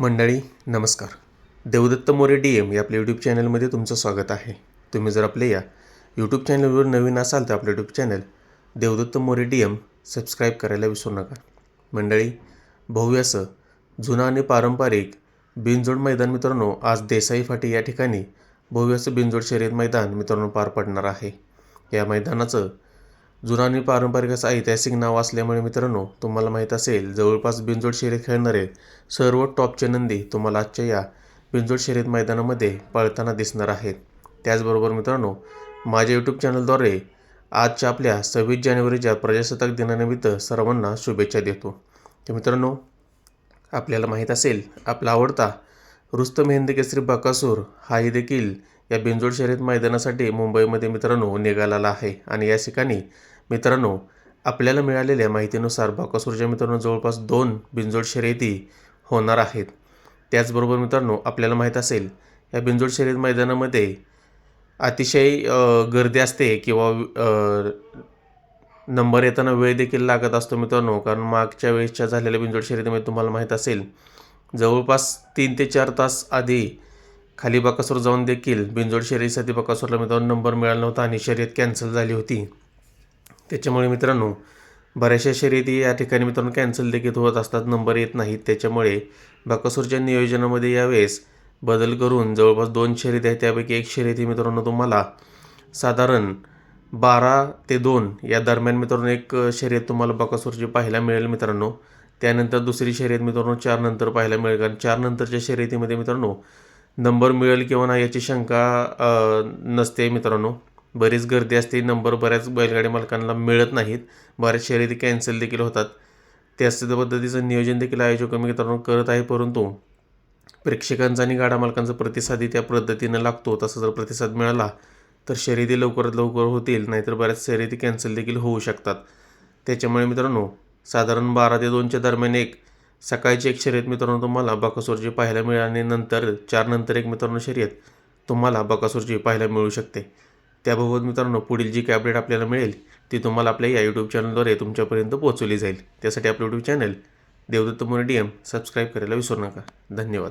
मंडळी नमस्कार. Devdatt More D M या आपल्या यूट्यूब चॅनलमध्ये तुमचं स्वागत आहे. तुम्ही जर आपले या यूट्यूब चॅनलवर नवीन असाल तर आपलं YouTube channel Devdatta More D M subscribe करायला विसरू नका. मंडळी भव्यासं जुना जुनं आणि पारंपरिक बिनजोड मैदान मित्रांनो आज देसाई फाटी या ठिकाणी भव्यासं बिनजोड शर्यत मैदान मित्रांनो पार पडणार आहे. या मैदानाचं जुना आणि पारंपरिक असं ऐतिहासिक नाव असल्यामुळे मित्रांनो तुम्हाला माहीत असेल जवळपास बिंजोड शर्यत खेळणारे सर्व टॉपचे नंदी तुम्हाला आजच्या या बिंजोड शर्यत मैदानामध्ये पळताना दिसणार आहेत. त्याचबरोबर मित्रांनो माझ्या यूट्यूब चॅनलद्वारे आजच्या आपल्या सव्वीस जानेवारीच्या प्रजासत्ताक दिनानिमित्त सर्वांना शुभेच्छा देतो. तर मित्रांनो आपल्याला माहीत असेल आपला आवडता रुस्तम हिंद केसरी बकासूर हाही देखील या बिंजोड शर्यत मैदानासाठी मुंबईमध्ये मित्रांनो निघालेला आहे. आणि या ठिकाणी मित्रांनो आपल्याला मिळालेल्या माहितीनुसार बकासूरच्या मित्रांनो जवळपास दोन बिंजोड शर्यती होणार आहेत. त्याचबरोबर मित्रांनो आपल्याला माहीत असेल या बिंजोड शर्यत मैदानामध्ये अतिशय गर्दी असते किंवा नंबर येताना वेळ देखील लागत असतो मित्रांनो. कारण मागच्या वेळेसच्या झालेल्या बिंजोड शर्यतीमध्ये तुम्हाला माहीत असेल जवळपास तीन ते चार तास आधी खाली बकासूर जाऊन देखील बिंजोड शर्यतीसाठी बकासूरला मित्रांनो नंबर मिळाला नव्हता आणि शर्यत कॅन्सल झाली होती. त्याच्यामुळे मित्रांनो बऱ्याचशा शर्यती या ठिकाणी मित्रांनो कॅन्सल देखील होत असतात नंबर येत नाहीत. त्याच्यामुळे बकासूरच्या नियोजनामध्ये यावेळेस बदल करून जवळपास दोन शर्यती आहेत. त्यापैकी एक शर्यती मित्रांनो तुम्हाला साधारण बारा ते दोन या दरम्यान मित्रांनो एक शर्यत तुम्हाला बकासूरची पाहायला मिळेल मित्रांनो. त्यानंतर दुसरी शर्यत मित्रांनो चार नंतर पाहायला मिळेल. कारण चार नंतरच्या शर्यतीमध्ये मित्रांनो नंबर मिळेल किंवा नाही याची शंका नसते मित्रांनो. बरीच गर्दी असते नंबर बऱ्याच बैलगाडी मालकांना मिळत नाहीत. बऱ्याच शर्यती कॅन्सल देखील होतात. त्याच पद्धतीचं नियोजन देखील आयोजक मित्रांनो करत आहे परंतु प्रेक्षकांचा आणि गाडा मालकांचा प्रतिसादही त्या पद्धतीनं लागतो. तसा जर प्रतिसाद मिळाला तर शर्यती लवकरात लवकर होतील नाहीतर बऱ्याच शर्यती कॅन्सल देखील होऊ शकतात. त्याच्यामुळे मित्रांनो साधारण बारा ते दोनच्या दरम्यान एक. सकाळची एक शर्यत मित्रांनो तुम्हाला बकासूरची पाहायला मिळेल आणि नंतर चार नंतर एक मित्रांनो शर्यत तुम्हाला बकासूरची पाहायला मिळू शकते. त्याबाबत मित्रांनो पुढील जी काही अपडेट आपल्याला मिळेल ती तुम्हाला आपल्या या यूट्यूब चॅनलद्वारे तुमच्यापर्यंत पोहोचवली जाईल. त्यासाठी आपलं YouTube channel Devdatta More D M subscribe करायला विसरू नका. धन्यवाद.